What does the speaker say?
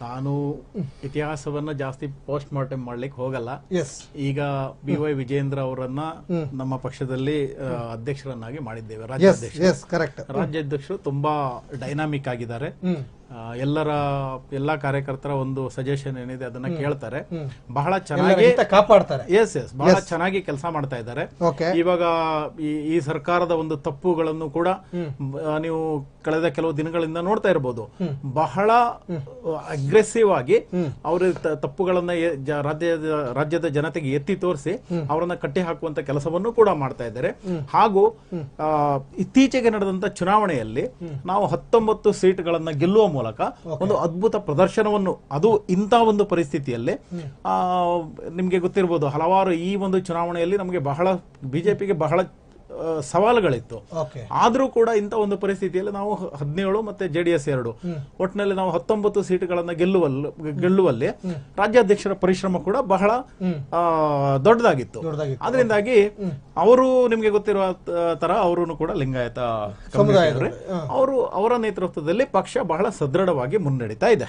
ನಾನು ಇತಿಹಾಸವನ್ನ ಜಾಸ್ತಿ post mortem ಮಾಡ್ಲಿಕ್ಕೆ ಹೋಗಲ್ಲ. ಈಗ ಬಿ ವೈ ವಿಜೇಂದ್ರ ಅವರನ್ನ ನಮ್ಮ ಪಕ್ಷದಲ್ಲಿ ಅಧ್ಯಕ್ಷರನ್ನಾಗಿ ಮಾಡಿದ್ದೇವೆ ರಾಜ್ಯಾಧ್ಯಕ್ಷರು. ರಾಜ್ಯಾಧ್ಯಕ್ಷರು ತುಂಬಾ ಡೈನಾಮಿಕ್ ಆಗಿದ್ದಾರೆ. ಎಲ್ಲರ ಎಲ್ಲಾ ಕಾರ್ಯಕರ್ತರ ಒಂದು ಸಜೆಷನ್ ಏನಿದೆ ಅದನ್ನ ಕೇಳ್ತಾರೆ. ಬಹಳ ಚೆನ್ನಾಗಿ ಕಾಪಾಡ್ತಾರೆ. ಎಸ್ ಎಸ್ ಬಹಳ ಚೆನ್ನಾಗಿ ಕೆಲಸ ಮಾಡ್ತಾ ಇದ್ದಾರೆ. ಇವಾಗ ಈ ಸರ್ಕಾರದ ಒಂದು ತಪ್ಪುಗಳನ್ನು ಕೂಡ ನೀವು ಕಳೆದ ಕೆಲವು ದಿನಗಳಿಂದ ನೋಡ್ತಾ ಇರಬಹುದು ಬಹಳ ಅಗ್ರೆಸಿವ್ ಆಗಿ ಅವರ ತಪ್ಪುಗಳನ್ನ ರಾಜ್ಯದ ರಾಜ್ಯದ ಜನತೆಗೆ ಎತ್ತಿ ತೋರಿಸಿ ಅವರನ್ನ ಕಟ್ಟಿ ಹಾಕುವಂತ ಕೆಲಸವನ್ನು ಕೂಡ ಮಾಡ್ತಾ ಇದ್ದಾರೆ. ಹಾಗೂ ಇತ್ತೀಚೆಗೆ ನಡೆದಂತ ಚುನಾವಣೆಯಲ್ಲಿ ನಾವು ಹತ್ತೊಂಬತ್ತು ಸೀಟ್ಗಳನ್ನ ಗೆಲ್ಲುವ ಮೂಲಕ ಒಂದು ಅದ್ಭುತ ಪ್ರದರ್ಶನವನ್ನು ಅದು ಇಂಥ ಒಂದು ಪರಿಸ್ಥಿತಿಯಲ್ಲಿ ಆ, ನಿಮ್ಗೆ ಗೊತ್ತಿರಬಹುದು ಹಲವಾರು ಈ ಒಂದು ಚುನಾವಣೆಯಲ್ಲಿ ನಮಗೆ ಬಹಳ ಬಿಜೆಪಿಗೆ ಬಹಳ ಸವಾಲುಗಳಿತ್ತು. ಆದ್ರೂ ಕೂಡ ಇಂಥ ಒಂದು ಪರಿಸ್ಥಿತಿಯಲ್ಲಿ ನಾವು ಹದಿನೇಳು ಮತ್ತೆ ಜೆಡಿಎಸ್ ಎರಡು. ಒಟ್ಟಿನಲ್ಲಿ ನಾವು ಹತ್ತೊಂಬತ್ತು ಸೀಟುಗಳನ್ನ ಗೆಲ್ಲುವಲ್ಲಿ ಗೆಲ್ಲುವಲ್ಲಿ ರಾಜ್ಯಾಧ್ಯಕ್ಷರ ಪರಿಶ್ರಮ ಕೂಡ ಬಹಳ ಆ, ದೊಡ್ಡದಾಗಿತ್ತು. ಅದರಿಂದಾಗಿ ಅವರು ನಿಮ್ಗೆ ಗೊತ್ತಿರುವ ತರ ಅವರು ಕೂಡ ಲಿಂಗಾಯತ. ಅವರು ಅವರ ನೇತೃತ್ವದಲ್ಲಿ ಪಕ್ಷ ಬಹಳ ಸದೃಢವಾಗಿ ಮುನ್ನಡೀತಾ ಇದೆ.